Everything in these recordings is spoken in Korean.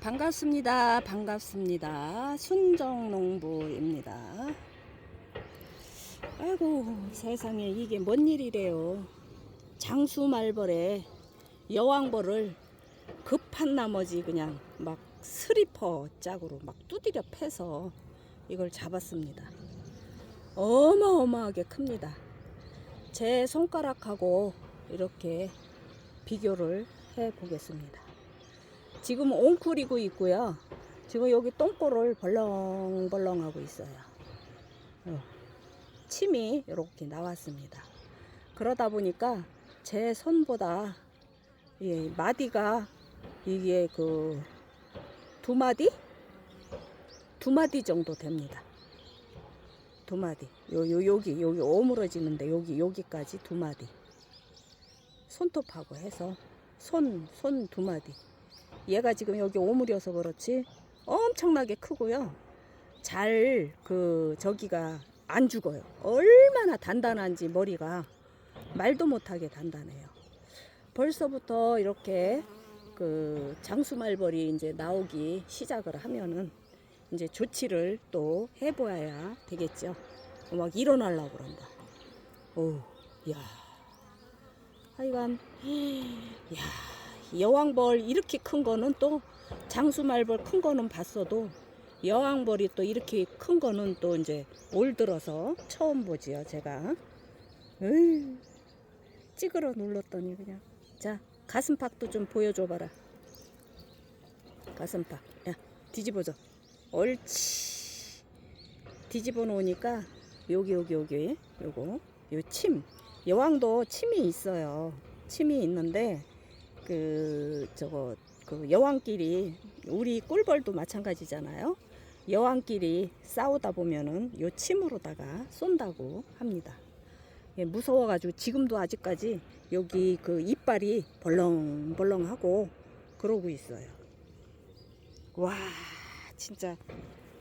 반갑습니다. 반갑습니다. 순정농부입니다. 아이고 세상에 이게 뭔 일이래요. 장수 말벌에 여왕벌을 급한 나머지 그냥 막 스리퍼 짝으로 막 두드려 패서 이걸 잡았습니다. 어마어마하게 큽니다. 제 손가락하고 이렇게 비교를 해 보겠습니다. 지금 옹쿨이고 있고요. 지금 여기 똥꼬를 벌렁벌렁 하고 있어요. 어, 침이 이렇게 나왔습니다. 그러다 보니까 제 손보다 예, 마디가 이게 그 두 마디? 두 마디 정도 됩니다. 두 마디. 요, 요, 여기, 여기 오므러지는데 여기, 여기까지 두 마디. 손톱하고 해서 손, 손 두 마디. 얘가 지금 여기 오므려서 그렇지 엄청나게 크고요. 잘 그 저기가 안 죽어요. 얼마나 단단한지 머리가 말도 못하게 단단해요. 벌써부터 이렇게 그 장수말벌이 이제 나오기 시작을 하면은 이제 조치를 또 해보아야 되겠죠. 막 일어나려고 그런다. 오, 야, 하여간, 야, 여왕벌 이렇게 큰 거는 또 장수말벌 큰 거는 봤어도 여왕벌이 또 이렇게 큰 거는 또 이제 올 들어서 처음 보지요, 제가. 으이, 찌그러 눌렀더니 그냥. 자, 가슴팍도 좀 보여줘 봐라. 가슴팍. 야, 뒤집어줘. 옳지. 뒤집어 놓으니까 여기 여기 여기 요거 요 침. 여왕도 침이 있어요. 침이 있는데 그 저거 그 여왕끼리 우리 꿀벌도 마찬가지잖아요. 여왕끼리 싸우다 보면은 요 침으로다가 쏜다고 합니다. 예, 무서워가지고 지금도 아직까지 여기 그 이빨이 벌렁벌렁하고 그러고 있어요. 와 진짜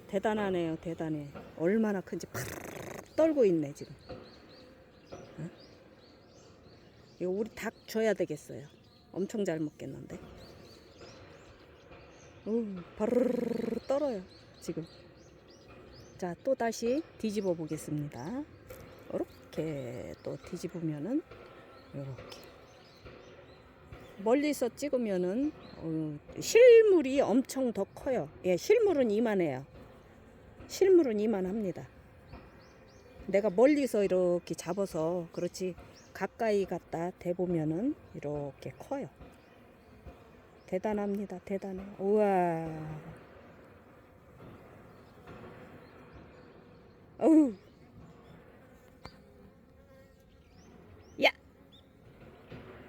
대단하네요 대단해 얼마나 큰지 팍 떨고 있네 지금 응? 이거 우리 닭 줘야 되겠어요 엄청 잘 먹겠는데 오, 바르르르 떨어요 지금 자 또 다시 뒤집어 보겠습니다 이렇게 또 뒤집으면은 이렇게 멀리서 찍으면은 어, 실물이 엄청 더 커요. 예, 실물은 이만해요. 실물은 이만합니다. 내가 멀리서 이렇게 잡아서 그렇지 가까이 갖다 대보면은 이렇게 커요. 대단합니다. 대단해. 우와. 어우,